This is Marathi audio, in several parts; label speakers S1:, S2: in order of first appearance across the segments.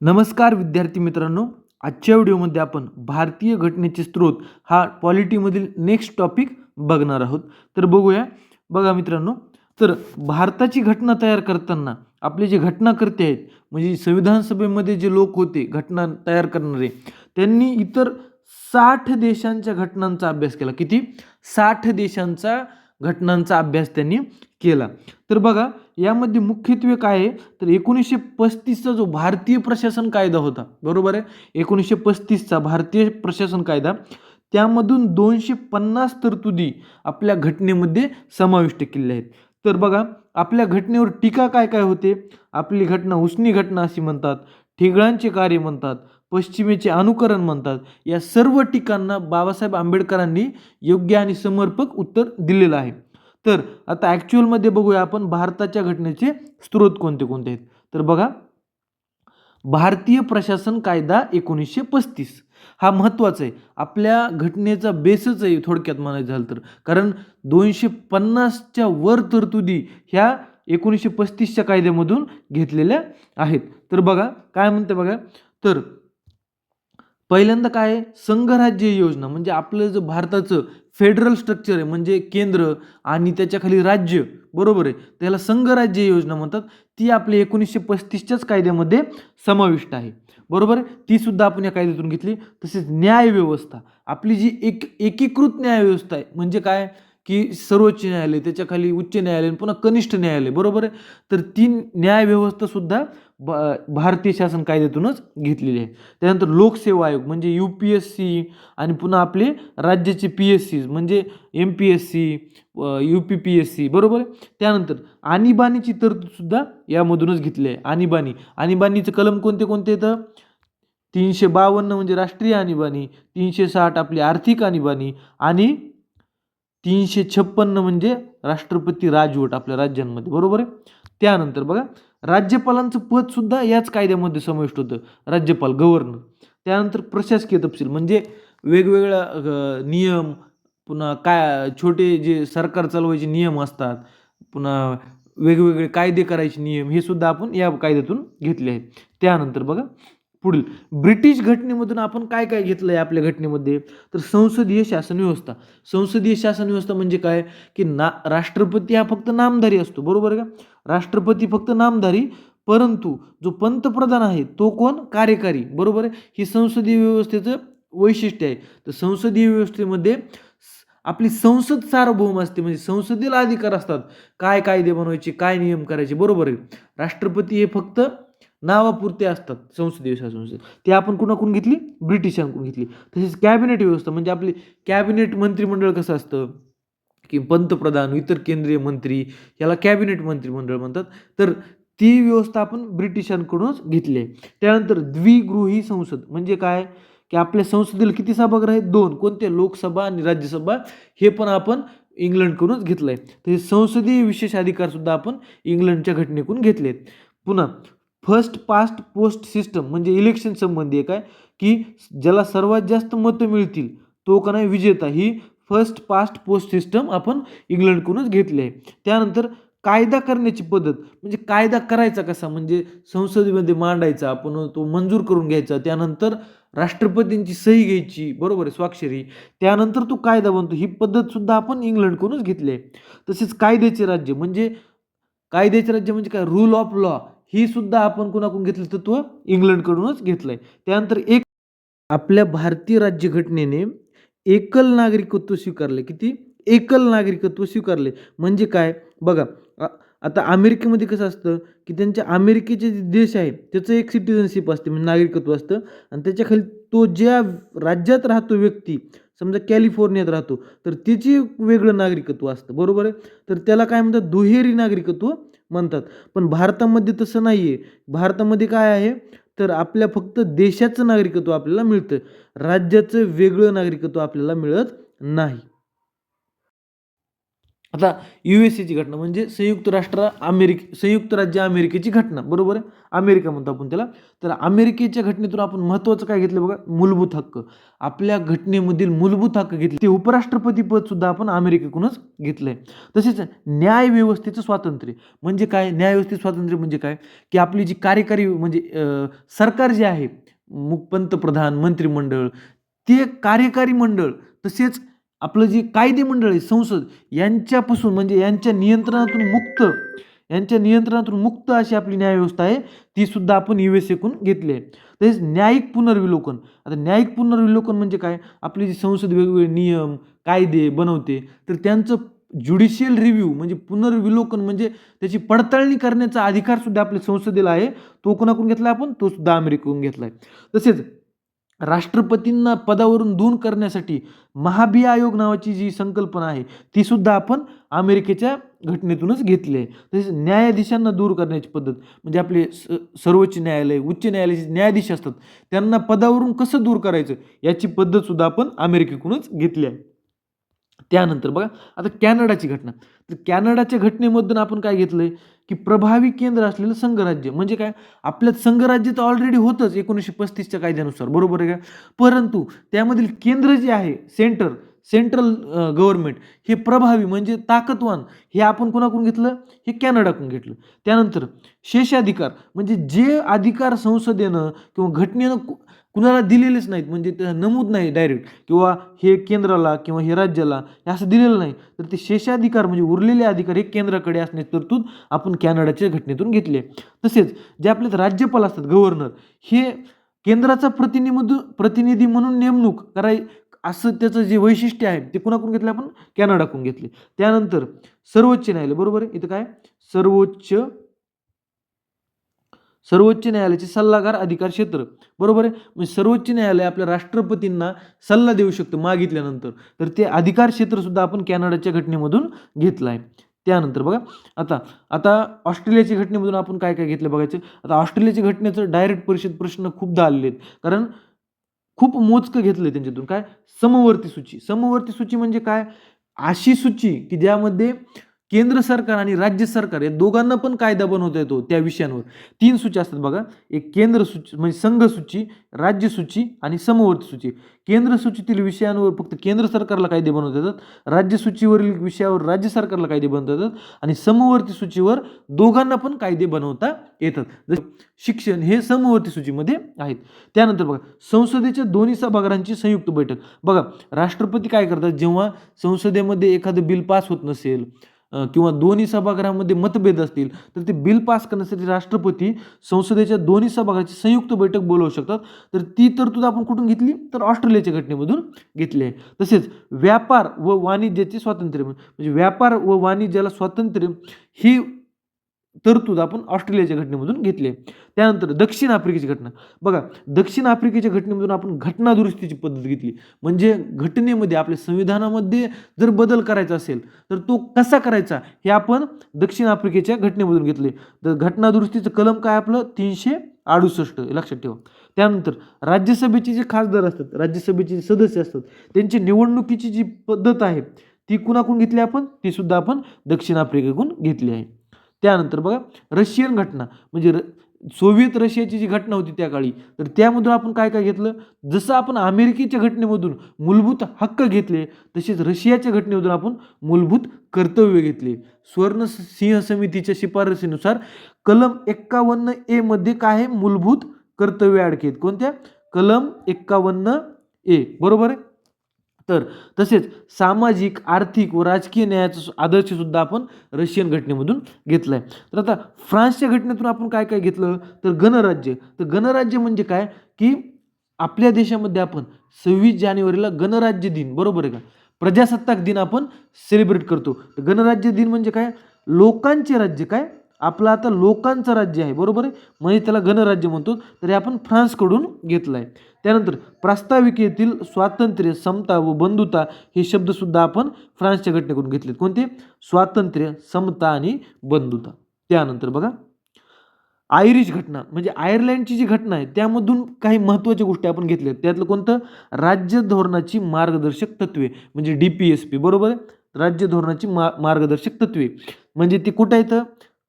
S1: नमस्कार विद्यार्थी मित्रांनो आजच्या व्हिडिओमध्ये आपण भारतीय घटनेचे स्रोत हा पॉलिटीमधील नेक्स्ट टॉपिक बघणार आहोत. तर बघूया. बघा मित्रांनो तर भारताची घटना तयार करताना आपले जे घटनाकर्ते आहेत म्हणजे संविधान सभेमध्ये जे लोक होते घटना तयार करणारे त्यांनी इतर साठ देशांच्या घटनांचा अभ्यास केला. किती? साठ देशांचा घटनांचा अभ्यास त्यांनी केला. तर बघा यामध्ये मुख्यत्वे काय आहे? तर एकोणीसशे पस्तीसचा जो भारतीय प्रशासन कायदा होता बरोबर आहे? एकोणीसशे पस्तीसचा भारतीय प्रशासन कायदा त्यामधून दोनशे पन्नास तरतुदी आपल्या घटनेमध्ये समाविष्ट केलेल्या आहेत. तर बघा आपल्या घटनेवर टीका काय काय होते? आपली घटना उसनी घटना अशी म्हणतात ठिगळांचे कार्य म्हणतात पश्चिमेचे अनुकरण म्हणतात. या सर्व टीकांना बाबासाहेब आंबेडकरांनी योग्य आणि समर्पक उत्तर दिलेलं आहे. तर आता ॲक्च्युअलमध्ये बघूया आपण भारताच्या घटनेचे स्रोत कोणते कोणते आहेत? तर बघा. भारतीय प्रशासन कायदा एकोणीसशे पस्तीस. हा महत्त्वाचा आहे. आपल्या घटनेचा बेसच आहे थोडक्यात म्हणायचं झालं तर. कारण दोनशे पन्नासच्या वर तरतुदी ह्या एकोणीसशे पस्तीसच्या कायद्यामधून घेतलेल्या आहेत. तर बघा काय म्हणते बघा? तर पहिल्यांदा काय आहे? संघराज्य योजना म्हणजे आपलं जे भारताचं फेडरल स्ट्रक्चर आहे म्हणजे केंद्र आणि त्याच्याखाली राज्य बरोबर आहे? त्याला संघराज्य योजना म्हणतात. ती आपली एकोणीसशे पस्तीसच्याच कायद्यामध्ये समाविष्ट आहे. बरोबर आहे? ती सुद्धा आपण या कायद्यातून घेतली. तसेच न्यायव्यवस्था. आपली जी एक एकीकृत न्याय व्यवस्था आहे म्हणजे काय? की सर्वोच्च न्यायालय त्याच्याखाली उच्च न्यायालय पुन्हा कनिष्ठ न्यायालय बरोबर आहे? तर ती न्यायव्यवस्थासुद्धा सुद्धा ब भारतीय शासन कायद्यातूनच घेतलेली आहे. त्यानंतर लोकसेवा आयोग म्हणजे यू पी एस सी आणि पुन्हा आपले राज्याचे पी एस सी म्हणजे M P S C U P P S C बरोबर आहे? त्यानंतर आणीबाणीची तरतूदसुद्धा यामधूनच घेतली आहे. आणीबाणी आणीबाणीचं कलम कोणते कोणते येतं तीनशे बावन्न म्हणजे राष्ट्रीय आणीबाणी तीनशे साठ आपली आर्थिक आणीबाणी आणि तीनशे छप्पन्न म्हणजे राष्ट्रपती राजवट आपल्या राज्यांमध्ये बरोबर आहे? त्यानंतर बघा राज्यपालांचं पदसुद्धा याच कायद्यामध्ये समाविष्ट होतं राज्यपाल गव्हर्नर त्यानंतर प्रशासकीय तपशील म्हणजे वेगवेगळ्या नियम पुन्हा काय छोटे जे सरकार चालवायचे नियम असतात पुन्हा वेगवेगळे कायदे करायचे नियम हे सुद्धा आपण या कायद्यातून घेतले आहेत. त्यानंतर बघा पुढील. ब्रिटिश घटनेमधून आपण काय काय घेतलं आहे आपल्या घटनेमध्ये? तर संसदीय शासन व्यवस्था. संसदीय शासन व्यवस्था म्हणजे काय? की ना राष्ट्रपती हा फक्त नामधारी असतो. बरोबर का? राष्ट्रपती फक्त नामधारी परंतु जो पंतप्रधान आहे तो कोण? कार्यकारी. बरोबर आहे? ही संसदीय व्यवस्थेचं वैशिष्ट्य आहे. तर संसदीय व्यवस्थेमध्ये आपली संसद सार्वभौम असते. म्हणजे संसदेला अधिकार असतात. काय कायदे बनवायचे काय नियम करायचे? बरोबर आहे. राष्ट्रपती हे फक्त नावापुरते असतात संसदीय शासन ते आपण कुणाकडून घेतली? ब्रिटिशांकडून घेतली. तसेच कॅबिनेट व्यवस्था म्हणजे आपली कॅबिनेट मंत्रिमंडळ कसं असतं? की पंतप्रधान इतर केंद्रीय मंत्री याला कॅबिनेट मंत्रिमंडळ म्हणतात. तर ती व्यवस्था आपण ब्रिटिशांकडूनच घेतली आहे. त्यानंतर द्विगृही संसद म्हणजे काय? की आपल्या संसदेला किती सभागृह आहेत? दोन. कोणते लोकसभा आणि राज्यसभा. हे पण आपण इंग्लंडकडूनच घेतलं आहे तर संसदीय विशेष अधिकारसुद्धा आपण इंग्लंडच्या घटनेकडून घेतले आहेत पुन्हा फर्स्ट पास्ट पोस्ट सिस्टम म्हणजे इलेक्शन संबंधी आहे काय की ज्याला सर्वात जास्त मतं मिळतील तो का नाही विजेता ही फर्स्ट पास्ट पोस्ट सिस्टम आपण इंग्लंडकडूनच घेतली आहे. त्यानंतर कायदा करण्याची पद्धत म्हणजे कायदा करायचा कसा? म्हणजे संसदेमध्ये मांडायचा आपण तो मंजूर करून घ्यायचा त्यानंतर राष्ट्रपतींची सही घ्यायची बरोबर आहे स्वाक्षरी. त्यानंतर तो कायदा बनतो ही पद्धतसुद्धा आपण इंग्लंडकडूनच घेतली आहे. तसेच कायद्याचे राज्य म्हणजे कायद्याचे राज्य म्हणजे काय? रूल ऑफ लॉ ही सुद्धा आपण कुणाकडून घेतलं तत्व इंग्लंडकडूनच घेतलं आहे त्यानंतर एक आपल्या भारतीय राज्यघटनेने एकल नागरिकत्व स्वीकारले किती? एकल नागरिकत्व स्वीकारले म्हणजे काय? बघा आता अमेरिकेमध्ये कसं असतं की त्यांच्या अमेरिकेचे जे देश आहे त्याचं एक सिटिझनशिप असते म्हणजे नागरिकत्व असतं. आणि त्याच्याखाली तो ज्या राज्यात राहतो व्यक्ती समजा कॅलिफोर्नियात राहतो तर त्याची वेगळं नागरिकत्व असतं. बरोबर आहे? तर त्याला काय म्हणतात? दुहेरी नागरिकत्व म्हणतात. पण भारतामध्ये तसं नाही आहे भारतामध्ये काय आहे? तर आपल्या फक्त देशाचं नागरिकत्व आपल्याला मिळतं. राज्याचं वेगळं नागरिकत्व आपल्याला मिळत नाही. आता यू एस एची घटना म्हणजे संयुक्त राष्ट्र अमेरिके संयुक्त राज्य अमेरिकेची घटना बरोबर आहे? अमेरिका म्हणतो आपण त्याला. तर अमेरिकेच्या घटनेतून आपण महत्त्वाचं काय घेतलं बघा? मूलभूत हक्क. आपल्या घटनेमधील मूलभूत हक्क घेतले. ते उपराष्ट्रपती पद सुद्धा आपण अमेरिकेकडूनच घेतलंय. तसेच न्यायव्यवस्थेचं स्वातंत्र्य. म्हणजे काय? न्यायव्यवस्थेचं स्वातंत्र्य म्हणजे काय? की आपली जी कार्यकारी म्हणजे सरकार जे आहे मु पंतप्रधान मंत्रिमंडळ ते कार्यकारी मंडळ तसेच आपलं जे कायदे मंडळ आहे संसद यांच्यापासून म्हणजे यांच्या नियंत्रणातून मुक्त यांच्या नियंत्रणातून मुक्त अशी आपली न्यायव्यवस्था आहे ती सुद्धा आपण यू एस एकून घेतली आहे. तसेच न्यायिक पुनर्विलोकन. आता न्यायिक पुनर्विलोकन म्हणजे काय? आपली जी संसद वेगवेगळे नियम कायदे बनवते तर त्यांचं ज्युडिशियल रिव्ह्यू म्हणजे पुनर्विलोकन म्हणजे त्याची पडताळणी करण्याचा अधिकार सुद्धा आपल्या संसदेला आहे. तो कोणाकडून घेतला आपण? तो सुद्धा अमेरिकेकडून घेतला आहे. तसेच राष्ट्रपतींना पदावरून दूर करण्यासाठी महाभियायोग आयोग नावाची जी संकल्पना आहे ती सुद्धा आपण अमेरिकेच्या घटनेतूनच घेतली आहे. तसेच न्यायाधीशांना दूर करण्याची पद्धत म्हणजे आपले स सर्वोच्च न्यायालय उच्च न्यायालयाचे न्यायाधीश असतात त्यांना पदावरून कसं दूर करायचं याची पद्धतसुद्धा आपण अमेरिकेकडूनच घेतली आहे. त्यानंतर बघा आता कॅनडाची घटना. तर कॅनडाच्या घटनेमधून आपण काय घेतलं आहे की प्रभावी केंद्र असलेलं संघराज्य. म्हणजे काय? आपल्यात संघराज्य तर ऑलरेडी होतंच एकोणीसशे पस्तीसच्या कायद्यानुसार. बरोबर आहे का? परंतु त्यामधील केंद्र जे आहे सेंटर सेंट्रल गव्हर्नमेंट हे प्रभावी म्हणजे ताकदवान हे आपण कोणाकडून घेतलं? हे कॅनडाकडून घेतलं. त्यानंतर शेषाधिकार म्हणजे जे अधिकार संसदेनं किंवा घटनेनं कुणाला दिलेलेच नाहीत म्हणजे ते नमूद नाही डायरेक्ट किंवा हे केंद्राला किंवा हे राज्याला हे असं दिलेलं नाही. तर ते शेषाधिकार म्हणजे उरलेले अधिकार हे केंद्राकडे असण्याची तरतूद आपण कॅनडाच्या घटनेतून घेतली आहे. तसेच जे आपले राज्यपाल असतात गव्हर्नर हे केंद्राचा प्रतिनिधी प्रतिनिधी म्हणून नेमणूक कराय असं त्याचं जे वैशिष्ट्य आहे ते कुणाकडून घेतलं आपण? कॅनडाकडून घेतले. त्यानंतर सर्वोच्च न्यायालय बरोबर आहे? इथं काय? सर्वोच्च सर्वोच्च न्यायालयाचे सल्लागार अधिकार क्षेत्र. बरोबर आहे? म्हणजे सर्वोच्च न्यायालय आपल्या राष्ट्रपतींना सल्ला देऊ शकतं मागितल्यानंतर. तर ते अधिकार क्षेत्र सुद्धा आपण कॅनडाच्या घटनेमधून घेतलं आहे. त्यानंतर बघा आता आता ऑस्ट्रेलियाच्या घटनेमधून आपण काय काय घेतलं बघायचं? आता ऑस्ट्रेलियाच्या घटनेचं डायरेक्ट परिषद प्रश्न खूपदा आलेले आहेत. कारण खूप मोजकं घेतलं त्यांच्यातून. काय? समवर्ती सूची. समवर्ती सूची म्हणजे काय? अशी सूची की ज्यामध्ये केंद्र सरकार आणि राज्य सरकार या दोघांना पण कायदा बनवता येतो त्या विषयांवर. तीन सूची असतात बघा. एक केंद्र सूची म्हणजे संघ सूची राज्य सूची आणि समवर्ती सूची. केंद्र सूचीतील विषयांवर फक्त केंद्र सरकारला कायदे बनवता येतात. राज्य सूचीवरील विषयावर राज्य सरकारला कायदे बनवता येतात. आणि समवर्ती सूचीवर दोघांना पण कायदे बनवता येतात. जसे शिक्षण हे समवर्ती सूचीमध्ये आहेत. त्यानंतर बघा संसदेच्या दोन्ही सभागृहांची संयुक्त बैठक. बघा राष्ट्रपती काय करतात? जेव्हा संसदेमध्ये एखादं बिल पास होत नसेल किंवा दोन्ही सभागृहामध्ये मतभेद असतील तर ते बिल पास करण्यासाठी राष्ट्रपती संसदेच्या दोन्ही सभागृहाची संयुक्त बैठक बोलवू शकतात. तर ती तरतूद आपण कुठून घेतली? तर ऑस्ट्रेलियाच्या घटनेमधून घेतली आहे. तसेच व्यापार व वाणिज्याचे स्वातंत्र्य म्हणजे व्यापार व वाणिज्याला स्वातंत्र्य ही तरतूद आपण ऑस्ट्रेलियाच्या घटनेमधून घेतली आहे. त्यानंतर दक्षिण आफ्रिकेची घटना. बघा दक्षिण आफ्रिकेच्या घटनेमधून आपण घटना दुरुस्तीची पद्धत घेतली. म्हणजे घटनेमध्ये आपल्या संविधानामध्ये जर बदल करायचा असेल तर तो कसा करायचा हे आपण दक्षिण आफ्रिकेच्या घटनेमधून घेतले. तर घटना दुरुस्तीचं कलम काय आपलं? तीनशे अडुसष्ट. लक्षात ठेवा. त्यानंतर राज्यसभेचे जे खासदार असतात राज्यसभेचे जे सदस्य असतात त्यांची निवडणुकीची जी पद्धत आहे ती कुणाकडून घेतली आपण? ती सुद्धा आपण दक्षिण आफ्रिकेकडून घेतली आहे. त्यानंतर बघा रशियन घटना म्हणजे र सोव्हिएत रशियाची जी घटना होती त्या काळी तर त्यामधून आपण काय काय घेतलं? जसं आपण अमेरिकेच्या घटनेमधून मूलभूत हक्क घेतले तसेच रशियाच्या घटनेमधून आपण मूलभूत कर्तव्य घेतले. स्वर्ण सिंह समितीच्या शिफारसीनुसार कलम एक्कावन्न ए मध्ये काय आहे? मूलभूत कर्तव्य अडकेत कोणत्या? कलम एक्कावन्न ए. बरोबर आहे? तर तसेच सामाजिक आर्थिक व राजकीय न्यायाचा आदर्शसुद्धा आदर्श सुद्धा आपण रशियन घटनेमधून घेतलाय. तर आता फ्रान्सच्या घटनेतून आपण काय काय घेतलं? तर गणराज्य. तर गणराज्य म्हणजे काय? की आपल्या देशामध्ये आपण सव्वीस जानेवारीला गणराज्य दिन बरोबर आहे का? प्रजासत्ताक दिन आपण सेलिब्रेट करतो. तर गणराज्य दिन म्हणजे काय? लोकांचे राज्य काय? आपलं आता लोकांचं राज्य आहे बरोबर आहे? म्हणजे त्याला गणराज्य म्हणतो. तरी आपण फ्रान्सकडून घेतलं आहे त्यानंतर प्रास्ताविकेतील स्वातंत्र्य समता व बंधुता हे शब्दसुद्धा आपण फ्रान्सच्या घटनेकडून घेतलेत. कोणते? स्वातंत्र्य समता आणि बंधुता. त्यानंतर बघा. आयरिश घटना म्हणजे आयर्लंडची जी घटना आहे त्यामधून काही महत्त्वाच्या गोष्टी आपण घेतल्या आहेत त्यातलं कोणतं? राज्य धोरणाची मार्गदर्शक तत्वे म्हणजे डी पी एस पी बरोबर आहे? राज्य धोरणाची मा मार्गदर्शक तत्वे. म्हणजे ती कुठं येतं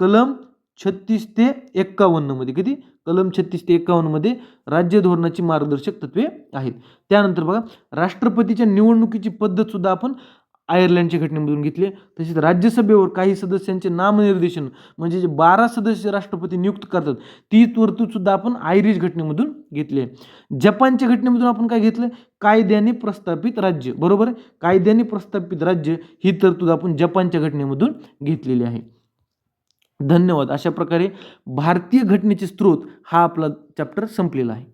S1: कलम छत्तीस ते एक्कावन्नमध्ये किती? कलम छत्तीस ते एक्कावन्नमध्ये राज्य धोरणाची मार्गदर्शक तत्वे आहेत. त्यानंतर बघा राष्ट्रपतीच्या निवडणुकीची पद्धतसुद्धा आपण आयर्लंडच्या घटनेमधून घेतली तसेच राज्यसभेवर काही सदस्यांचे नामनिर्देशन म्हणजे जे बारा सदस्य राष्ट्रपती नियुक्त करतात ती तरतूदसुद्धा आपण आयरिश घटनेमधून घेतली आहे. जपानच्या घटनेमधून आपण काय घेतलं कायद्याने प्रस्थापित राज्य बरोबर? आहे कायद्याने प्रस्थापित राज्य ही तरतूद आपण जपानच्या घटनेमधून घेतलेली आहे. धन्यवाद. अशा प्रकारे भारतीय घटनेचे स्रोत हा आपला चॅप्टर संपलेला आहे.